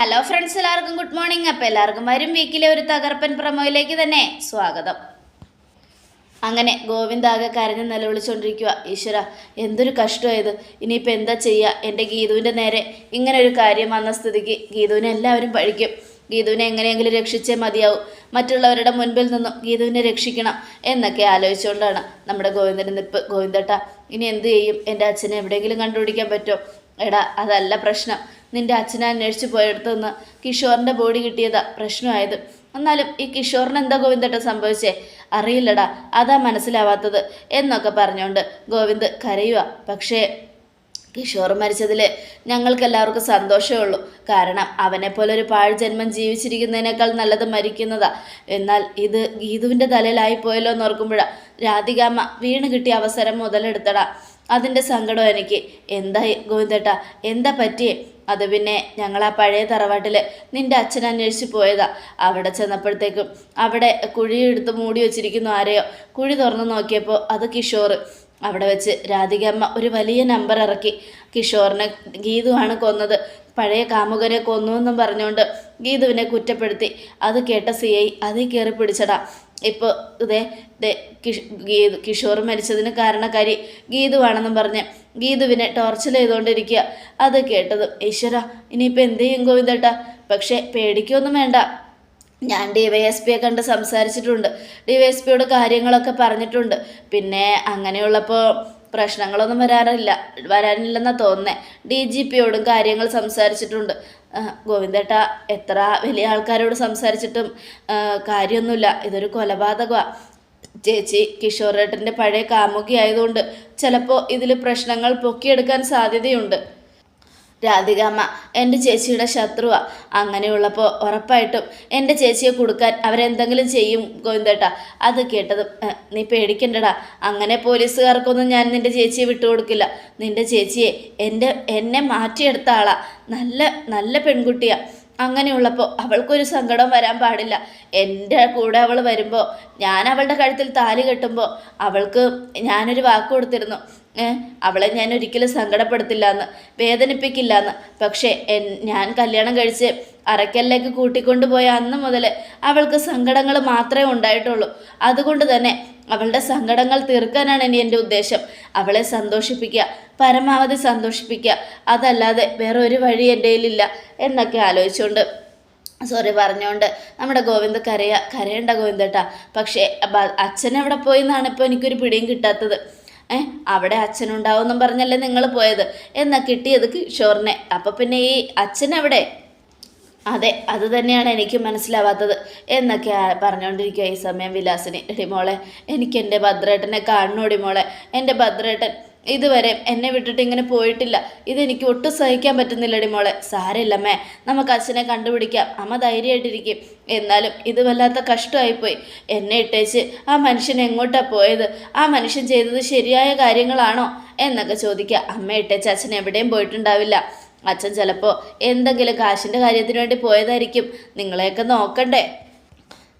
Hello friends എല്ലാവർക്കും good morning അപ്പോൾ എല്ലാവർക്കും വരും വീക്കിലെ ഒരു തകർപ്പൻ പ്രമോയിലേക്ക് തന്നെ സ്വാഗതം. അങ്ങനെ ഗോവിന്ദാകെ കരഞ്ഞ് നിലവിളിച്ചുകൊണ്ടിരിക്കുക ഈശ്വര എന്തൊരു കഷ്ടമായത് ഇനിയിപ്പോൾ എന്താ ചെയ്യുക എന്റെ ഗീതുവിന്റെ നേരെ ഇങ്ങനെ ഒരു കാര്യം വന്ന സ്ഥിതിക്ക് ഗീതുവിനെ എല്ലാവരും പഴിക്കും ഗീതുവിനെ എങ്ങനെയെങ്കിലും രക്ഷിച്ചേ മതിയാവും. മറ്റുള്ളവരുടെ മുൻപിൽ നിന്നും ഗീതുവിനെ രക്ഷിക്കണം എന്നൊക്കെ ആലോചിച്ചുകൊണ്ടാണ് നമ്മുടെ ഗോവിന്ദന്റെ നിപ്പ്. ഗോവിന്ദട്ട ഇനി എന്ത് ചെയ്യും? എന്റെ അച്ഛനെ എവിടെയെങ്കിലും കണ്ടുപിടിക്കാൻ പറ്റുമോ? എടാ അതല്ല പ്രശ്നം. നിന്റെ അച്ഛനെ അന്വേഷിച്ച് പോയെടുത്തു നിന്ന് കിഷോറിന്റെ ബോഡി കിട്ടിയതാ പ്രശ്നമായത്. എന്നാലും ഈ കിഷോറിന് എന്താ ഗോവിന്ദട്ട സംഭവിച്ചേ? അറിയില്ലടാ അതാ മനസ്സിലാവാത്തത് എന്നൊക്കെ പറഞ്ഞുകൊണ്ട് ഗോവിന്ദ് കരയുക പക്ഷേ കിഷോർ മരിച്ചതിൽ ഞങ്ങൾക്ക് എല്ലാവർക്കും സന്തോഷമേ ഉള്ളൂ. കാരണം അവനെപ്പോലെ ഒരു പാഴ് ജന്മം ജീവിച്ചിരിക്കുന്നതിനേക്കാൾ നല്ലത് മരിക്കുന്നതാ. എന്നാൽ ഇത് ഗീതുവിന്റെ തലയിലായി പോയല്ലോ എന്ന് ഓർക്കുമ്പോഴാണ് രാധികാമ്മ വീണ് കിട്ടിയ അവസരം മുതലെടുത്തടാ. അതിന്റെ സങ്കടം എനിക്ക്. എന്തായി ഗോവിന്ദേട്ടാ? എന്താ പറ്റിയേ? അത് പിന്നെ ഞങ്ങൾ ആ പഴയ തറവാട്ടിൽ നിന്റെ അച്ഛൻ അന്വേഷിച്ച് പോയതാ. അവിടെ ചെന്നപ്പോഴത്തേക്കും അവിടെ കുഴിയെടുത്ത് മൂടി വെച്ചിരിക്കുന്നു ആരെയോ. കുഴി തുറന്ന് നോക്കിയപ്പോൾ അത് കിഷോർ അവിടെ വെച്ച് രാധികമ്മ ഒരു വലിയ നമ്പർ ഇറക്കി. കിഷോറിനെ ഗീതുവാണ് കൊന്നത്. പഴയ കാമുകനെ കൊന്നു എന്നും പറഞ്ഞുകൊണ്ട് ഗീതുവിനെ കുറ്റപ്പെടുത്തി. അത് കേട്ട സി ഐ അതിൽ കയറി പിടിച്ചടാ ഇപ്പോൾ ഇതേ ദേ ഗീതു കിഷോർ മരിച്ചതിന് കാരണക്കാരി ഗീതുവാണെന്നും പറഞ്ഞ് ഗീതുവിനെ ടോർച്ചർ ചെയ്തുകൊണ്ടിരിക്കുക. അത് കേട്ടതും ഈശ്വര ഇനിയിപ്പോൾ എന്ത് ചെയ്യും ഗോവിന്ദേട്ടാ? പക്ഷേ പേടിക്കൊന്നും വേണ്ട. ഞാൻ ഡി വൈ എസ് പിയെ കണ്ട് സംസാരിച്ചിട്ടുണ്ട്. ഡി വൈ എസ് പിയോട് കാര്യങ്ങളൊക്കെ പറഞ്ഞിട്ടുണ്ട്. പിന്നെ അങ്ങനെയുള്ളപ്പോൾ പ്രശ്നങ്ങളൊന്നും വരാറില്ല വരാനില്ലെന്നാണ് തോന്നുന്നത് ഡി ജി പിയോടും കാര്യങ്ങൾ സംസാരിച്ചിട്ടുണ്ട്. ഗോവിന്ദേട്ട എത്ര വലിയ ആൾക്കാരോട് സംസാരിച്ചിട്ടും കാര്യമൊന്നുമില്ല. ഇതൊരു കൊലപാതകമാണ് ചേച്ചി കിഷോറേട്ടന്റെ പഴയ കാമുകി ആയതുകൊണ്ട് ചിലപ്പോൾ ഇതിൽ പ്രശ്നങ്ങൾ പൊക്കിയെടുക്കാൻ സാധ്യതയുണ്ട്. രാധികാമ്മ എന്റെ ചേച്ചിയുടെ ശത്രുവാ. അങ്ങനെയുള്ളപ്പോൾ ഉറപ്പായിട്ടും എന്റെ ചേച്ചിയെ കൊടുക്കാൻ അവരെന്തെങ്കിലും ചെയ്യും ഗോവിന്ദേട്ട അത് കേട്ടതും "ഏ, നീ പേടിക്കണ്ടടാ. അങ്ങനെ പോലീസുകാർക്കൊന്നും ഞാൻ നിന്റെ ചേച്ചിയെ വിട്ടുകൊടുക്കില്ല. നിന്റെ ചേച്ചിയെ എന്റെ എന്നെ മാറ്റിയെടുത്ത ആളാ. നല്ല നല്ല പെൺകുട്ടിയാ. അങ്ങനെയുള്ളപ്പോൾ അവൾക്കൊരു സങ്കടം വരാൻ പാടില്ല. എന്റെ കൂടെ അവൾ വരുമ്പോൾ ഞാൻ അവളുടെ കഴുത്തിൽ താലി കെട്ടുമ്പോൾ അവൾക്ക് ഞാനൊരു വാക്ക് കൊടുത്തിരുന്നു. അവളെ ഞാൻ ഒരിക്കലും സങ്കടപ്പെടുത്തില്ല എന്ന് വേദനിപ്പിക്കില്ല എന്ന് പക്ഷേ ഞാൻ കല്യാണം കഴിച്ച് അറക്കലിലേക്ക് കൂട്ടിക്കൊണ്ടുപോയ അന്ന് മുതൽ അവൾക്ക് സങ്കടങ്ങൾ മാത്രമേ ഉണ്ടായിട്ടുള്ളൂ. അതുകൊണ്ട് തന്നെ അവളുടെ സങ്കടങ്ങൾ തീർക്കാനാണ് ഇനി എന്റെ ഉദ്ദേശം. അവളെ സന്തോഷിപ്പിക്കുക പരമാവധി സന്തോഷിപ്പിക്കുക. അതല്ലാതെ വേറെ ഒരു വഴി എന്റെ കയ്യിലില്ല എന്നൊക്കെ ആലോചിച്ചുകൊണ്ട് സോറി പറഞ്ഞുകൊണ്ട് നമ്മുടെ ഗോവിന്ദ് കരയ കരയണ്ട ഗോവിന്ദേട്ടാ പക്ഷേ അച്ഛൻ എവിടെ പോയി എന്നാണ് ഇപ്പോൾ എനിക്കൊരു പിടിയും കിട്ടാത്തത്. ഏ അവിടെ അച്ഛനുണ്ടാവുമെന്നും പറഞ്ഞല്ലേ നിങ്ങൾ പോയത്? എന്നാൽ കിട്ടിയത് കിഷോറിനെ. അപ്പോൾ പിന്നെ ഈ അച്ഛൻ എവിടെ? അതെ അത് തന്നെയാണ് എനിക്ക് മനസ്സിലാവാത്തത് എന്നൊക്കെ പറഞ്ഞുകൊണ്ടിരിക്കുക ഈ സമയം വിലാസിനി. എടി മോളെ എനിക്ക് എന്റെ ഭദ്രേട്ടനെ കാണണോടി മോളെ? എന്റെ ഭദ്രേട്ടൻ ഇതുവരെ എന്നെ വിട്ടിട്ട് ഇങ്ങനെ പോയിട്ടില്ല. ഇതെനിക്ക് ഒട്ടും സഹിക്കാൻ പറ്റുന്നില്ലടി മോളെ. സാരമില്ലമ്മേ നമുക്ക് അച്ഛനെ കണ്ടുപിടിക്കാം. അമ്മ ധൈര്യമായിട്ടിരിക്കും. എന്നാലും ഇത് വല്ലാത്ത കഷ്ടമായിപ്പോയി. എന്നെ ഇട്ടേച്ച് ആ മനുഷ്യൻ എങ്ങോട്ടാണ് പോയത്? ആ മനുഷ്യൻ ചെയ്തത് ശരിയായ കാര്യങ്ങളാണോ എന്നൊക്കെ ചോദിക്കുക. അമ്മ ഇട്ടേച്ച് അച്ഛൻ എവിടെയും പോയിട്ടുണ്ടാവില്ല. അച്ഛൻ ചിലപ്പോൾ എന്തെങ്കിലും കാശിന്റെ കാര്യത്തിന് വേണ്ടി പോയതായിരിക്കും. നിങ്ങളെയൊക്കെ നോക്കണ്ടേ?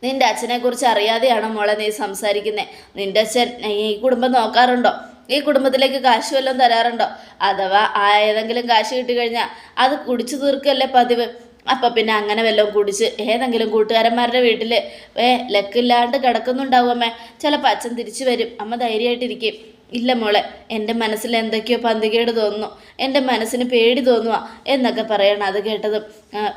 നിന്റെ അച്ഛനെക്കുറിച്ച് അറിയാതെയാണ് മോളെ നീ സംസാരിക്കുന്നത് നിന്റെ അച്ഛൻ ഈ കുടുംബം നോക്കാറുണ്ടോ? ഈ കുടുംബത്തിലേക്ക് കാശ് വല്ലതും തരാറുണ്ടോ? അഥവാ ആ ഏതെങ്കിലും കാശ് കിട്ടിക്കഴിഞ്ഞാൽ അത് കുടിച്ചു തീർക്കല്ലേ പതിവ്? അപ്പം പിന്നെ അങ്ങനെ വല്ലതും കുടിച്ച് ഏതെങ്കിലും കൂട്ടുകാരന്മാരുടെ വീട്ടിൽ ഏ ലക്കില്ലാണ്ട് കിടക്കുന്നുണ്ടാവും അമ്മേ. ചിലപ്പോൾ അച്ഛൻ തിരിച്ചു വരും. അമ്മ ധൈര്യമായിട്ടിരിക്കും. ഇല്ല മോളെ എന്റെ മനസ്സിൽ എന്തൊക്കെയോ പന്തികേട് തോന്നുന്നു. എന്റെ മനസ്സിന് പേടി തോന്നുക എന്നൊക്കെ പറയണം അത് കേട്ടതും.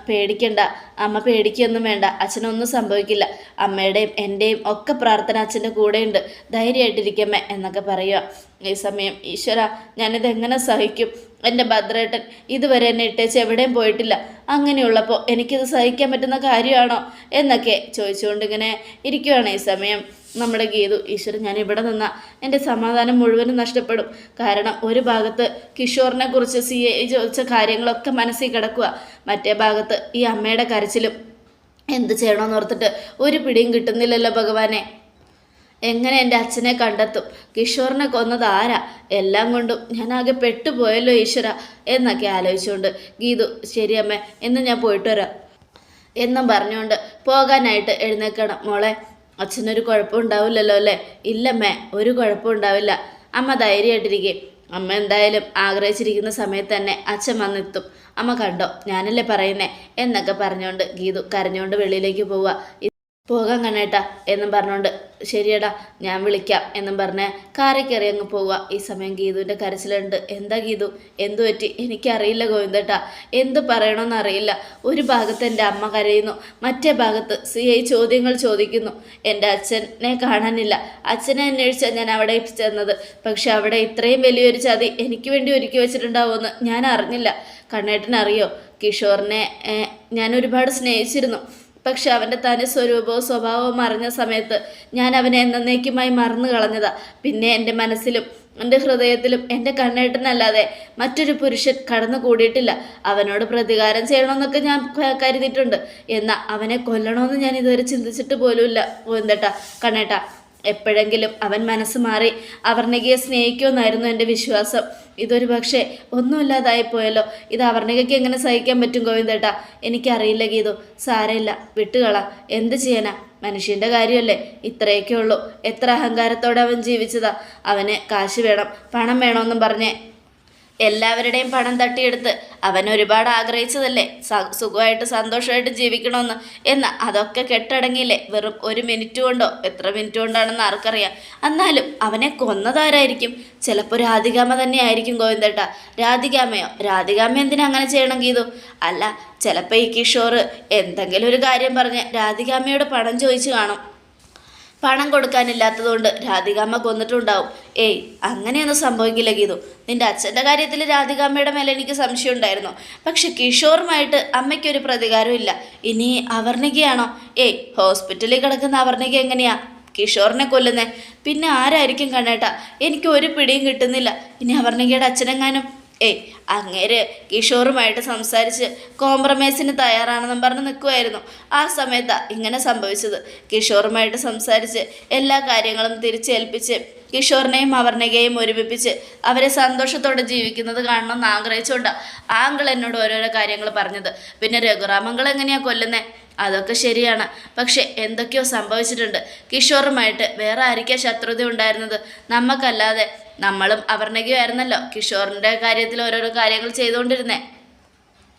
പേടിക്കണ്ട. അമ്മ പേടിക്കൊന്നും വേണ്ട. അച്ഛനൊന്നും സംഭവിക്കില്ല. അമ്മയുടെയും എന്റെയും ഒക്കെ പ്രാർത്ഥന അച്ഛന്റെ കൂടെയുണ്ട്. ധൈര്യമായിട്ടിരിക്കമ്മേ എന്നൊക്കെ പറയുക ഈ സമയം ഈശ്വര ഞാനിതെങ്ങനെ സഹിക്കും? എന്റെ ഭദ്രേട്ടൻ ഇതുവരെ എന്നെ ഇട്ടേച്ച് എവിടെയും പോയിട്ടില്ല. അങ്ങനെയുള്ളപ്പോൾ എനിക്കിത് സഹിക്കാൻ പറ്റുന്ന കാര്യമാണോ എന്നൊക്കെ ചോദിച്ചുകൊണ്ടിങ്ങനെ ഇരിക്കുവാണ് ഈ സമയം. നമ്മുടെ ഗീതു ഈശ്വരൻ ഞാൻ ഇവിടെ നിന്ന എന്റെ സമാധാനം മുഴുവനും നഷ്ടപ്പെടും. കാരണം ഒരു ഭാഗത്ത് കിഷോറിനെ കുറിച്ച് സി എ ചോദിച്ച കാര്യങ്ങളൊക്കെ മനസ്സിൽ കിടക്കുക മറ്റേ ഭാഗത്ത് ഈ അമ്മയുടെ കരച്ചിലും എന്ത് ചെയ്യണമെന്ന് ഓർത്തിട്ട് ഒരു പിടിയും കിട്ടുന്നില്ലല്ലോ ഭഗവാനെ. എങ്ങനെ എന്റെ അച്ഛനെ കണ്ടെത്തും? കിഷോറിനെ കൊന്നത് ആരാ? എല്ലാം കൊണ്ടും ഞാൻ ആകെ പെട്ടുപോയല്ലോ ഈശ്വര എന്നൊക്കെ ആലോചിച്ചുകൊണ്ട് ഗീതു ശരി അമ്മേ എന്ന് ഞാൻ പോയിട്ട് വരാം. എന്നും പറഞ്ഞുകൊണ്ട് പോകാനായിട്ട് എഴുന്നേക്കണം മോളെ അച്ഛനൊരു കുഴപ്പം ഉണ്ടാവില്ലല്ലോ അല്ലേ? ഇല്ലമ്മേ ഒരു കുഴപ്പം ഉണ്ടാവില്ല അമ്മ ധൈര്യമായിട്ടിരിക്കും. അമ്മ എന്തായാലും ആഗ്രഹിച്ചിരിക്കുന്ന സമയത്ത് തന്നെ അച്ഛൻ വന്നെത്തും. അമ്മ കണ്ടോ ഞാനല്ലേ പറയുന്നേ? എന്നൊക്കെ പറഞ്ഞുകൊണ്ട് ഗീതു കരഞ്ഞുകൊണ്ട് വെളിയിലേക്ക് പോവുക. പോകാൻ കണ്ണേട്ടാ എന്നും പറഞ്ഞുകൊണ്ട് ശരിയടാ ഞാൻ വിളിക്കാം എന്നും പറഞ്ഞ് കാറിൽ കയറി അങ്ങ് പോവുക ഈ സമയം ഗീതുവിന്റെ കരച്ചിലുണ്ട്. എന്താ ഗീതു? എന്തു പറ്റി? എനിക്കറിയില്ല ഗോവിന്ദേട്ടാ. എന്ത് പറയണമെന്നറിയില്ല ഒരു ഭാഗത്ത് എന്റെ അമ്മ കരയുന്നു. മറ്റേ ഭാഗത്ത് സി ഐ ചോദ്യങ്ങൾ ചോദിക്കുന്നു. എന്റെ അച്ഛനെ കാണാനില്ല. അച്ഛനെ അന്വേഷിച്ചാൽ ഞാൻ അവിടെ ചെന്നത് പക്ഷെ അവിടെ ഇത്രയും വലിയൊരു ചതി എനിക്ക് വേണ്ടി ഒരുക്കി വെച്ചിട്ടുണ്ടാവുമെന്ന് ഞാൻ അറിഞ്ഞില്ല. കണ്ണേട്ടനറിയോ? കിഷോറിനെ ഞാൻ ഒരുപാട് സ്നേഹിച്ചിരുന്നു. പക്ഷെ അവന്റെ തനി സ്വരൂപവും സ്വഭാവവും അറിഞ്ഞ സമയത്ത് ഞാൻ അവനെ എന്നേക്കുമായി മറന്നു കളഞ്ഞതാ. പിന്നെ എന്റെ മനസ്സിലും എന്റെ ഹൃദയത്തിലും എന്റെ കണ്ണേട്ടനല്ലാതെ മറ്റൊരു പുരുഷൻ കടന്നു കൂടിയിട്ടില്ല അവനോട് പ്രതികാരം ചെയ്യണമെന്നൊക്കെ ഞാൻ കരുതിയിട്ടുണ്ട്. എന്നാൽ അവനെ കൊല്ലണമെന്ന് ഞാൻ ഇതുവരെ ചിന്തിച്ചിട്ട് പോലുമില്ല. എന്തേട്ടാ കണ്ണേട്ടാ. എപ്പോഴെങ്കിലും അവൻ മനസ്സ് മാറി അവർണികയെ സ്നേഹിക്കുമെന്നായിരുന്നു എന്റെ വിശ്വാസം. ഇതൊരു പക്ഷേ ഒന്നുമില്ലാതായി പോയല്ലോ. ഇത് അവർണികയ്ക്ക് എങ്ങനെ സഹിക്കാൻ പറ്റും ഗോവിന്ദേട്ടാ? എനിക്കറിയില്ല ഗീതു. സാരമില്ല. വിട്ടുകള. എന്ത് ചെയ്യാനാ? മനുഷ്യന്റെ കാര്യമല്ലേ? ഇത്രയൊക്കെ ഉള്ളൂ എത്ര അഹങ്കാരത്തോടെ അവൻ ജീവിച്ചതാ? അവന് കാശ് വേണം. പണം വേണമെന്നും പറഞ്ഞേ എല്ലാവരുടെയും പണം തട്ടിയെടുത്ത് അവൻ ഒരുപാട് ആഗ്രഹിച്ചതല്ലേ? സുഖമായിട്ട് സന്തോഷമായിട്ട് ജീവിക്കണമെന്ന് എന്ന് അതൊക്കെ കെട്ടടങ്ങിയില്ലേ? വെറും ഒരു മിനിറ്റ് കൊണ്ടോ? എത്ര മിനിറ്റ് കൊണ്ടാണെന്ന് ആർക്കറിയാം. എന്നാലും അവനെ കൊന്നതാരായിരിക്കും? ചിലപ്പോൾ രാധികാമ തന്നെ ആയിരിക്കും ഗോവിന്ദേട്ട. രാധികാമയോ രാധികാമ എന്തിനാ അങ്ങനെ ചെയ്യണം ഗീതു? അല്ല ചിലപ്പോൾ ഈ കിഷോർ എന്തെങ്കിലും ഒരു കാര്യം പറഞ്ഞ് രാധികാമയോട് പണം ചോദിച്ചു കാണും. പണം കൊടുക്കാനില്ലാത്തതുകൊണ്ട് രാധികാമ്മ കൊന്നിട്ടുണ്ടാവും. ഏയ് അങ്ങനെയൊന്നും സംഭവിക്കില്ല ഗീതു. നിന്റെ അച്ഛന്റെ കാര്യത്തിൽ രാധികാമ്മയുടെ മേലെ എനിക്ക് സംശയം ഉണ്ടായിരുന്നു പക്ഷെ കിഷോറുമായിട്ട് അമ്മയ്ക്കൊരു പ്രതികാരമില്ല ഇനി അവർണികയാണോ? ഏയ് ഹോസ്പിറ്റലിൽ കിടക്കുന്ന അവർണിക എങ്ങനെയാ? കിഷോറിനെ കൊല്ലുന്നേ. പിന്നെ ആരായിരിക്കും കണ്ണേട്ടാ? എനിക്ക് ഒരു പിടിയും കിട്ടുന്നില്ല. ഇനി അവർണികയുടെ അച്ഛനെങ്ങാനും ഏയ് അങ്ങേര് കിഷോറുമായിട്ട് സംസാരിച്ച് കോംപ്രമൈസിന് തയ്യാറാണെന്നും പറഞ്ഞ് നിൽക്കുമായിരുന്നു ആ സമയത്താണ് ഇങ്ങനെ സംഭവിച്ചത്. കിഷോറുമായിട്ട് സംസാരിച്ച് എല്ലാ കാര്യങ്ങളും തിരിച്ചേൽപ്പിച്ച് കിഷോറിനെയും അവർണികയും ഒരുമിപ്പിച്ച് അവരെ സന്തോഷത്തോടെ ജീവിക്കുന്നത് കാണണമെന്ന് ആഗ്രഹിച്ചുകൊണ്ടാണ് ആങ്കിൾ എന്നോട് ഓരോരോ കാര്യങ്ങൾ പറഞ്ഞത്. പിന്നെ രഘുറാമങ്ങൾ എങ്ങനെയാണ് കൊല്ലുന്നത് അതൊക്കെ ശരിയാണ്. പക്ഷെ എന്തൊക്കെയോ സംഭവിച്ചിട്ടുണ്ട്. കിഷോറുമായിട്ട് വേറെ ആയിരിക്കാ ശത്രുത ഉണ്ടായിരുന്നത്? നമുക്കല്ലാതെ നമ്മളും അവർണകയുമായിരുന്നല്ലോ കിഷോറിന്റെ കാര്യത്തിൽ ഓരോരോ കാര്യങ്ങൾ ചെയ്തുകൊണ്ടിരുന്നേ.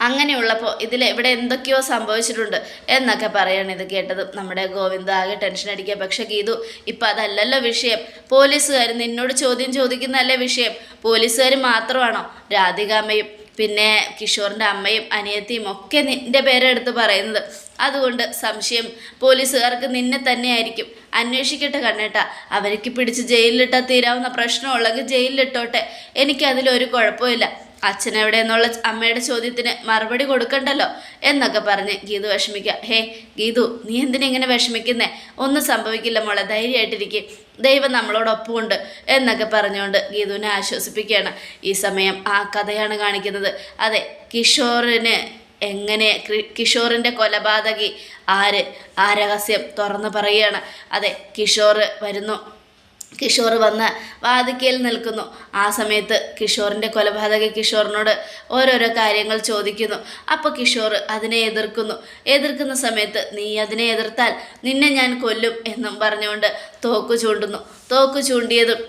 അങ്ങനെയുള്ളപ്പോൾ ഇതിൽ ഇവിടെ എന്തൊക്കെയോ സംഭവിച്ചിട്ടുണ്ട് എന്നൊക്കെ പറയാണ് ഇത് കേട്ടത്. നമ്മുടെ ഗോവിന്ദ ആകെ ടെൻഷൻ അടിക്കുക. പക്ഷേ ഗീതു ഇപ്പം അതല്ലല്ലോ വിഷയം. പോലീസുകാർ നിന്നോട് ചോദ്യം ചോദിക്കുന്നതല്ലേ വിഷയം. പോലീസുകാർ മാത്രമാണോ രാധികാമ്മയും പിന്നെ കിഷോറിന്റെ അമ്മയും അനിയത്തിയും ഒക്കെ നിന്റെ പേരെടുത്ത് പറയുന്നത്. അതുകൊണ്ട് സംശയം പോലീസുകാർക്ക് നിന്നെ തന്നെയായിരിക്കും. അന്വേഷിക്കട്ടെ കണ്ണേട്ട. അവർക്ക് പിടിച്ച് ജയിലിലിട്ടാൽ തീരാവുന്ന പ്രശ്നമുള്ളെങ്കിൽ ജയിലിലിട്ടോട്ടെ. എനിക്കതിലൊരു കുഴപ്പമില്ല. അച്ഛൻ എവിടെയെന്നുള്ള അമ്മയുടെ ചോദ്യത്തിന് മറുപടി കൊടുക്കണ്ടല്ലോ എന്നൊക്കെ പറഞ്ഞ് ഗീതു വിഷമിക്കുക. ഹേ ഗീതു നീ എന്തിനാ ഇങ്ങനെ വിഷമിക്കുന്നേ? ഒന്നും സംഭവിക്കില്ല മോളെ ധൈര്യമായിട്ടിരിക്കും. ദൈവം നമ്മളോടൊപ്പമുണ്ട് എന്നൊക്കെ പറഞ്ഞുകൊണ്ട് ഗീതുവിനെ ആശ്വസിപ്പിക്കുകയാണ്. ഈ സമയം ആ കഥയാണ് കാണിക്കുന്നത്. അതെ കിഷോറിന് എങ്ങനെ കിഷോറിന്റെ കൊലപാതകി ആര്? ആ രഹസ്യം തുറന്നു പറയുകയാണ്. അതെ കിഷോർ വരുന്നു. കിഷോർ വന്ന് വാതിക്കയിൽ നിൽക്കുന്നു. ആ സമയത്ത് കിഷോറിന്റെ കൊലപാതക കിഷോറിനോട് ഓരോരോ കാര്യങ്ങൾ ചോദിക്കുന്നു. അപ്പോൾ കിഷോർ അതിനെ എതിർക്കുന്നു. എതിർക്കുന്ന സമയത്ത് നീ അതിനെ എതിർത്താൽ നിന്നെ ഞാൻ കൊല്ലും എന്നും പറഞ്ഞുകൊണ്ട് തോക്ക് ചൂണ്ടുന്നു. തോക്ക് ചൂണ്ടിയതും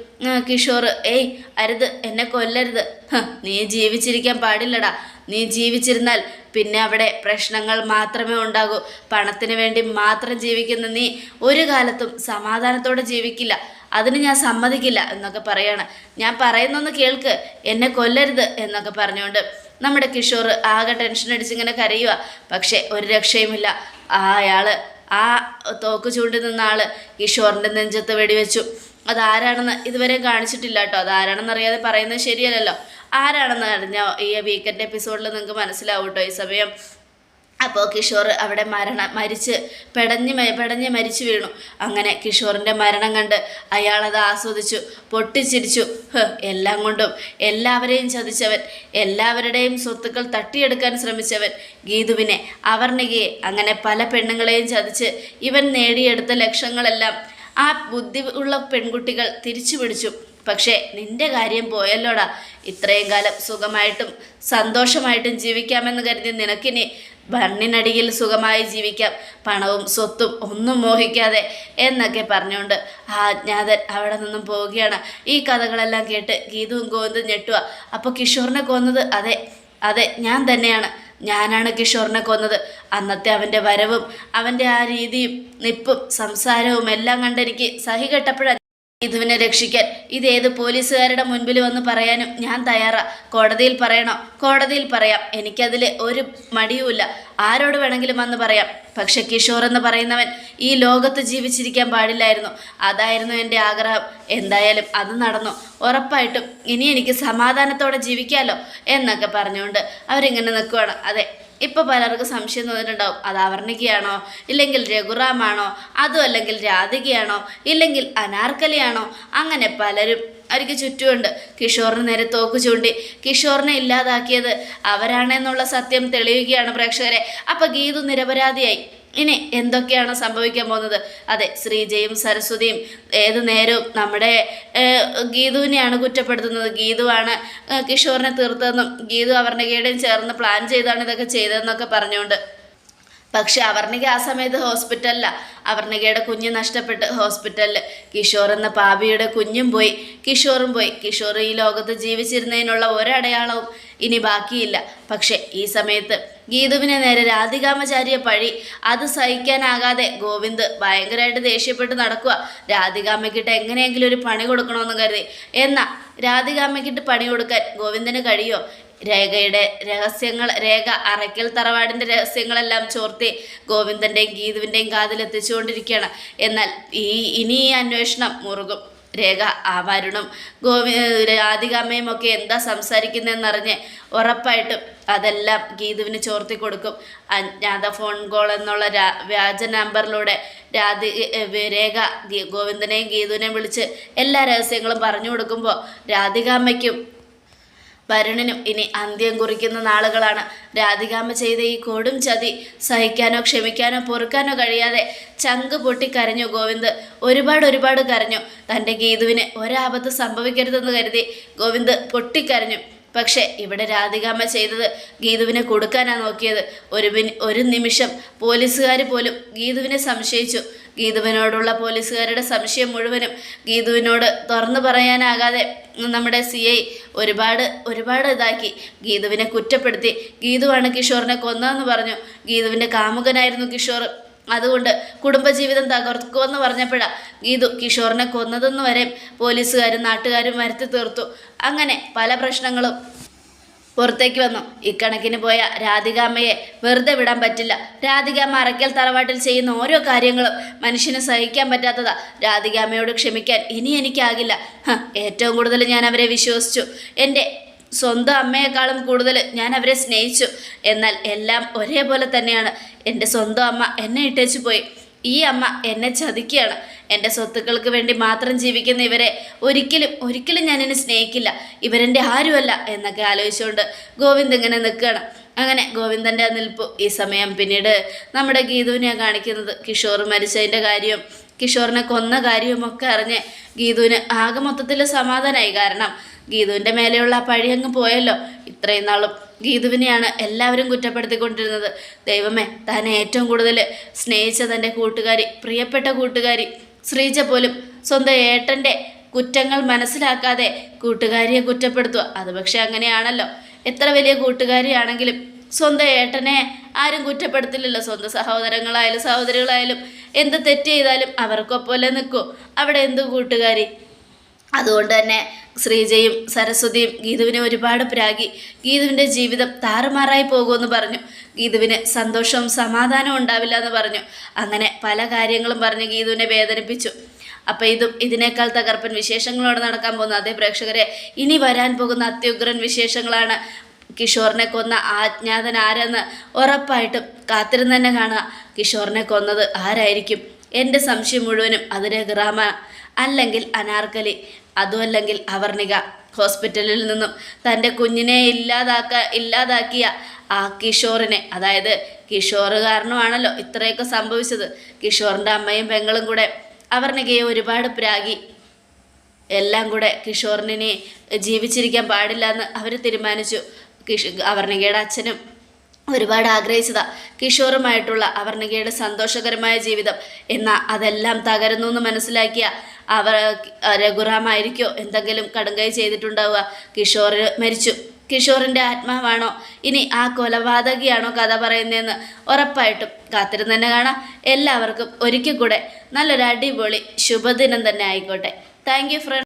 കിഷോർ ഏയ് അരുത് എന്നെ കൊല്ലരുത്. നീ ജീവിച്ചിരിക്കാൻ പാടില്ലടാ. നീ ജീവിച്ചിരുന്നാൽ പിന്നെ അവിടെ പ്രശ്നങ്ങൾ മാത്രമേ ഉണ്ടാകൂ. പണത്തിന് വേണ്ടി മാത്രം ജീവിക്കുന്ന നീ ഒരു കാലത്തും സമാധാനത്തോടെ ജീവിക്കില്ല. അതിന് ഞാൻ സമ്മതിക്കില്ല എന്നൊക്കെ പറയാണ്. ഞാൻ പറയുന്നൊന്ന് കേൾക്ക് എന്നെ കൊല്ലരുത് എന്നൊക്കെ പറഞ്ഞുകൊണ്ട് നമ്മുടെ കിഷോർ ആകെ ടെൻഷൻ അടിച്ചിങ്ങനെ കരയുക പക്ഷേ ഒരു രക്ഷയുമില്ല. ആ അയാൾ ആ തോക്ക് ചൂണ്ടി നിന്ന ആൾ കിഷോറിന്റെ നെഞ്ചത്ത് വെടിവെച്ചു. അതാരാണെന്ന് ഇതുവരെ കാണിച്ചിട്ടില്ല കേട്ടോ. അതാരാണെന്ന് അറിയാതെ പറയുന്നത് ശരിയല്ലല്ലോ. ആരാണെന്ന് അറിഞ്ഞ ഈ വീക്കെൻഡ് എപ്പിസോഡിൽ നിങ്ങൾക്ക് മനസ്സിലാവും കേട്ടോ ഈ സമയം. അപ്പോൾ കിഷോർ അവിടെ മരണ മരിച്ച് പെടഞ്ഞ് പെടഞ്ഞ് മരിച്ചു വീണു. അങ്ങനെ കിഷോറിന്റെ മരണം കണ്ട് അയാളത് ആസ്വദിച്ചു പൊട്ടിച്ചിരിച്ചു. എല്ലാം കൊണ്ടും എല്ലാവരെയും ചതിച്ചവൻ എല്ലാവരുടെയും സ്വത്തുക്കൾ തട്ടിയെടുക്കാൻ ശ്രമിച്ചവൻ ഗീതുവിനെ അവർണികയെ. അങ്ങനെ പല പെണ്ണുങ്ങളെയും ചതിച്ച് ഇവൻ നേടിയെടുത്ത ലക്ഷങ്ങളെല്ലാം ആ ബുദ്ധി ഉള്ള പെൺകുട്ടികൾ തിരിച്ചു പിടിച്ചു. പക്ഷേ നിന്റെ കാര്യം പോയല്ലോടാ. ഇത്രയും കാലം സുഖമായിട്ടും സന്തോഷമായിട്ടും ജീവിക്കാമെന്ന് കരുതി നിനക്കിനി മണ്ണിനടിയിൽ സുഖമായി ജീവിക്കാം. പണവും സ്വത്തും ഒന്നും മോഹിക്കാതെ എന്നൊക്കെ പറഞ്ഞുകൊണ്ട് ആ അജ്ഞാതൻ അവിടെ നിന്നും പോവുകയാണ്. ഈ കഥകളെല്ലാം കേട്ട് ഗീതവും ഗോവിന്ദും ഞെട്ടുക അപ്പോൾ കിഷോറിനെ കൊന്നത് അതെ അതെ ഞാൻ തന്നെയാണ്. ഞാനാണ് കിഷോറിനെ കൊന്നത്. അന്നത്തെ അവന്റെ വരവും അവന്റെ ആ രീതിയും നിപ്പും സംസാരവും എല്ലാം കണ്ടെനിക്ക് സഹികെട്ടപ്പോഴാണ് ഇതുവിനെ രക്ഷിക്കാൻ. ഏത് പോലീസുകാരുടെ മുൻപിൽ വന്ന് പറയാനും ഞാൻ തയ്യാറാ. കോടതിയിൽ പറയണോ? കോടതിയിൽ പറയാം. എനിക്കതിൽ ഒരു മടിയുമില്ല. ആരോട് വേണമെങ്കിലും വന്ന് പറയാം. പക്ഷെ കിഷോർ എന്ന് പറയുന്നവൻ ഈ ലോകത്ത് ജീവിച്ചിരിക്കാൻ പാടില്ലായിരുന്നു. അതായിരുന്നു എന്റെ ആഗ്രഹം. എന്തായാലും അത് നടന്നു. ഉറപ്പായിട്ടും ഇനി എനിക്ക് സമാധാനത്തോടെ ജീവിക്കാമല്ലോ എന്നൊക്കെ പറഞ്ഞുകൊണ്ട് അവരിങ്ങനെ നിൽക്കുവാണ്. അതെ ഇപ്പോൾ പലർക്കും സംശയം തോന്നിയിട്ടുണ്ടാവും അത് അവർണികയാണോ? ഇല്ലെങ്കിൽ രഘുറാമാണോ? അതും അല്ലെങ്കിൽ രാധികയാണോ? ഇല്ലെങ്കിൽ അനാർക്കലിയാണോ? അങ്ങനെ പലരും അവർക്ക് ചുറ്റുമുണ്ട്. കിഷോറിന് നേരെ തോക്ക് ചൂണ്ടി കിഷോറിനെ ഇല്ലാതാക്കിയത് അവരാണെന്നുള്ള സത്യം തെളിയുകയാണ് പ്രേക്ഷകരെ. അപ്പം ഗീതു നിരപരാധിയായി. ഇനി എന്തൊക്കെയാണ് സംഭവിക്കാൻ പോകുന്നത്? അതെ ശ്രീജയും സരസ്വതിയും ഏത് നേരവും നമ്മുടെ ഗീതുവിനെയാണ് കുറ്റപ്പെടുത്തുന്നത്. ഗീതുവാണ് കിഷോറിനെ തീർത്തതെന്നും ഗീതു അവർണികയുടെയും ചേർന്ന് പ്ലാൻ ചെയ്താണ് ഇതൊക്കെ ചെയ്തതെന്നൊക്കെ പറഞ്ഞുകൊണ്ട്. പക്ഷെ അവർണിക ആ സമയത്ത് ഹോസ്പിറ്റലില. അവർണികയുടെ കുഞ്ഞ് നഷ്ടപ്പെട്ട് ഹോസ്പിറ്റലിൽ കിഷോർ എന്ന പാപിയുടെ കുഞ്ഞും പോയി കിഷോറും പോയി. കിഷോർ ഈ ലോകത്ത് ജീവിച്ചിരുന്നതിനുള്ള ഒരടയാളവും ഇനി ബാക്കിയില്ല. പക്ഷെ ഈ സമയത്ത് ഗീതുവിനെ നേരെ രാധികാമചാരിയെ പഴി. അത് സഹിക്കാനാകാതെ ഗോവിന്ദ് ഭയങ്കരമായിട്ട് ദേഷ്യപ്പെട്ട് നടക്കുക രാധികാമ്മയ്ക്കിട്ട് എങ്ങനെയെങ്കിലും ഒരു പണി കൊടുക്കണമെന്ന് കരുതി. എന്നാൽ രാധികാമ്മയ്ക്കിട്ട് പണി കൊടുക്കാൻ ഗോവിന്ദന് കഴിയോ? രേഖയുടെ രഹസ്യങ്ങൾ രേഖ അറയ്ക്കൽ തറവാടിന്റെ രഹസ്യങ്ങളെല്ലാം ചോർത്തി ഗോവിന്ദന്റെയും ഗീതുവിന്റെയും കാതിലെത്തിച്ചുകൊണ്ടിരിക്കുകയാണ്. എന്നാൽ ഈ ഇനി ഈ അന്വേഷണം മുറുകും. രേഖ ആ വരുണും ഗോവി രാധികാമ്മയും ഒക്കെ എന്താ സംസാരിക്കുന്നതെന്നറിഞ്ഞ് ഉറപ്പായിട്ടും അതെല്ലാം ഗീതുവിന് ചോർത്തി കൊടുക്കും. അജ്ഞാത ഫോൺ കോൾ എന്നുള്ള രാ വ്യാജ നമ്പറിലൂടെ രാധി രേഖ ഗോവിന്ദനെയും ഗീതുവിനെയും വിളിച്ച് എല്ലാ രഹസ്യങ്ങളും പറഞ്ഞു കൊടുക്കുമ്പോൾ രാധികാമ്മയ്ക്കും വരുണിനും ഇനി അന്ത്യം കുറിക്കുന്ന നാളുകളാണ്. രാധികാമ്മ ചെയ്ത ഈ കൊടും ചതി സഹിക്കാനോ ക്ഷമിക്കാനോ പൊറുക്കാനോ കഴിയാതെ ചങ്ക് പൊട്ടി കരഞ്ഞു ഗോവിന്ദ്. ഒരുപാട് ഒരുപാട് കരഞ്ഞു. തന്റെ ഗീതുവിന് ഒരാപത്ത് സംഭവിക്കരുതെന്ന് കരുതി ഗോവിന്ദ് പൊട്ടിക്കരഞ്ഞു. പക്ഷേ ഇവിടെ രാധികാമ്മ ചെയ്തത് ഗീതുവിനെ കൊടുക്കാനാണ് നോക്കിയത്. ഒരു ഒരു നിമിഷം പോലീസുകാർ പോലും ഗീതുവിനെ സംശയിച്ചു. ഗീതുവിനോടുള്ള പോലീസുകാരുടെ സംശയം മുഴുവനും ഗീതുവിനോട് തുറന്നു പറയാനാകാതെ നമ്മുടെ സി ഐ ഒരുപാട് ഒരുപാട് ഇതാക്കി. ഗീതുവിനെ കുറ്റപ്പെടുത്തി. ഗീതുവാണ് കിഷോറിനെ കൊന്നതെന്ന് പറഞ്ഞു. ഗീതുവിന്റെ കാമുകനായിരുന്നു കിഷോർ അതുകൊണ്ട് കുടുംബജീവിതം തകർക്കുമെന്ന് പറഞ്ഞപ്പോഴാണ് ഗീതു കിഷോറിനെ കൊന്നതെന്ന് വരെ പോലീസുകാരും നാട്ടുകാരും വരുത്തി തീർത്തു. അങ്ങനെ പല പ്രശ്നങ്ങളും പുറത്തേക്ക് വന്നു. ഇക്കണക്കിന് പോയ രാധികാമ്മയെ വെറുതെ വിടാൻ പറ്റില്ല. രാധികാമ്മ അറയ്ക്കൽ തറവാട്ടിൽ ചെയ്യുന്ന ഓരോ കാര്യങ്ങളും മനുഷ്യന് സഹിക്കാൻ പറ്റാത്തതാ. രാധികാമ്മയോട് ക്ഷമിക്കാൻ ഇനി എനിക്കാകില്ല. ഏറ്റവും കൂടുതൽ ഞാൻ അവരെ വിശ്വസിച്ചു. എന്റെ സ്വന്തം അമ്മയെക്കാളും കൂടുതൽ ഞാൻ അവരെ സ്നേഹിച്ചു. എന്നാൽ എല്ലാം ഒരേപോലെ തന്നെയാണ്. എന്റെ സ്വന്തം അമ്മ എന്നെ ഇട്ടേച്ചു പോയി. ഈ അമ്മ എന്നെ ചതിക്കുകയാണ്. എന്റെ സ്വത്തുക്കൾക്ക് വേണ്ടി മാത്രം ജീവിക്കുന്ന ഇവരെ ഒരിക്കലും ഒരിക്കലും ഞാൻ എന്നെ സ്നേഹിക്കില്ല. ഇവരെന്റെ ആരുമല്ല എന്നൊക്കെ ആലോചിച്ചുകൊണ്ട് ഗോവിന്ദ് ഇങ്ങനെ നിൽക്കുകയാണ്. അങ്ങനെ ഗോവിന്ദന്റെ നിൽപ്പ് ഈ സമയം പിന്നീട് നമ്മുടെ ഗീതുവിനെയാണ് കാണിക്കുന്നത്. കിഷോർ മരിച്ചതിന്റെ കാര്യവും കിഷോറിനെ കൊന്ന കാര്യവും ഒക്കെ അറിഞ്ഞ് ഗീതുവിന് ആകെ മൊത്തത്തിൽ സമാധാനമായി കാരണം ഗീതുവിന്റെ മേലെയുള്ള ആ പഴി അങ്ങ് പോയല്ലോ. ഇത്രയും നാളും ഗീതുവിനെയാണ് എല്ലാവരും കുറ്റപ്പെടുത്തിക്കൊണ്ടിരുന്നത്. ദൈവമേ താൻ ഏറ്റവും കൂടുതൽ സ്നേഹിച്ച തന്റെ കൂട്ടുകാരി പ്രിയപ്പെട്ട കൂട്ടുകാരി ശ്രീജ പോലും സ്വന്തം ഏട്ടന്റെ കുറ്റങ്ങൾ മനസ്സിലാക്കാതെ കൂട്ടുകാരിയെ കുറ്റപ്പെടുത്തുക. അത് പക്ഷെ അങ്ങനെയാണല്ലോ. എത്ര വലിയ കൂട്ടുകാരിയാണെങ്കിലും സ്വന്തം ഏട്ടനെ ആരും കുറ്റപ്പെടുത്തില്ലല്ലോ. സ്വന്തം സഹോദരങ്ങളായാലും സഹോദരികളായാലും എന്ത് തെറ്റ് ചെയ്താലും അവർക്കൊപ്പോലെ നിൽക്കും അവിടെ എന്ത് കൂട്ടുകാരി? അതുകൊണ്ട് തന്നെ ശ്രീജയും സരസ്വതിയും ഗീതുവിനെ ഒരുപാട് പ്രാഗി. ഗീതുവിന്റെ ജീവിതം താറുമാറായി പോകുമെന്ന് പറഞ്ഞു. ഗീതുവിന് സന്തോഷവും സമാധാനവും ഉണ്ടാവില്ല എന്ന് പറഞ്ഞു. അങ്ങനെ പല കാര്യങ്ങളും പറഞ്ഞ് ഗീതുവിനെ വേദനിപ്പിച്ചു. അപ്പോൾ ഇതും ഇതിനേക്കാൾ തകർപ്പൻ വിശേഷങ്ങളോടെ നടക്കാൻ പോകുന്ന അതേ പ്രേക്ഷകരെ ഇനി വരാൻ പോകുന്ന അത്യുഗ്രൻ വിശേഷങ്ങളാണ് കിഷോറിനെ കൊന്ന ആജ്ഞാതൻ ആരെന്ന് ഉറപ്പായിട്ടും കാത്തിരുന്ന് തന്നെ കാണുക. കിഷോറിനെ കൊന്നത് ആരായിരിക്കും? എന്റെ സംശയം മുഴുവനും അതിരെ ഗ്രാമ അല്ലെങ്കിൽ അനാർക്കലി അതുമല്ലെങ്കിൽ അവർണിക. ഹോസ്പിറ്റലിൽ നിന്നും തന്റെ കുഞ്ഞിനെ ഇല്ലാതാക്ക ഇല്ലാതാക്കിയ ആ കിഷോറിനെ. അതായത് കിഷോർ കാരണമാണല്ലോ ഇത്രയൊക്കെ സംഭവിച്ചത്. കിഷോറിന്റെ അമ്മയും പെങ്ങളും കൂടെ അവർണികയെ ഒരുപാട് പ്രാഗി. എല്ലാം കൂടെ കിഷോറിനെ ജീവിച്ചിരിക്കാൻ പാടില്ല എന്ന് അവർ തീരുമാനിച്ചു. കിഷ് അവർണികയുടെ അച്ഛനും ഒരുപാട് ആഗ്രഹിച്ചതാ കിഷോറുമായിട്ടുള്ള അവർണികയുടെ സന്തോഷകരമായ ജീവിതം. എന്നാൽ അതെല്ലാം തകരുന്നു എന്ന് മനസ്സിലാക്കിയ അവർ രഘുറാമായിരിക്കോ എന്തെങ്കിലും കടുങ്കൈ ചെയ്തിട്ടുണ്ടാവുക. കിഷോർ മരിച്ചു. കിഷോറിന്റെ ആത്മാവാണോ? ഇനി ആ കൊലപാതകിയാണോ കഥ പറയുന്നതെന്ന് ഉറപ്പായിട്ടും കാത്തിരുന്ന് തന്നെ കാണാം. എല്ലാവർക്കും ഒരിക്കൽ കൂടെ നല്ലൊരു അടിപൊളി ശുഭദിനം തന്നെ ആയിക്കോട്ടെ. Thank you front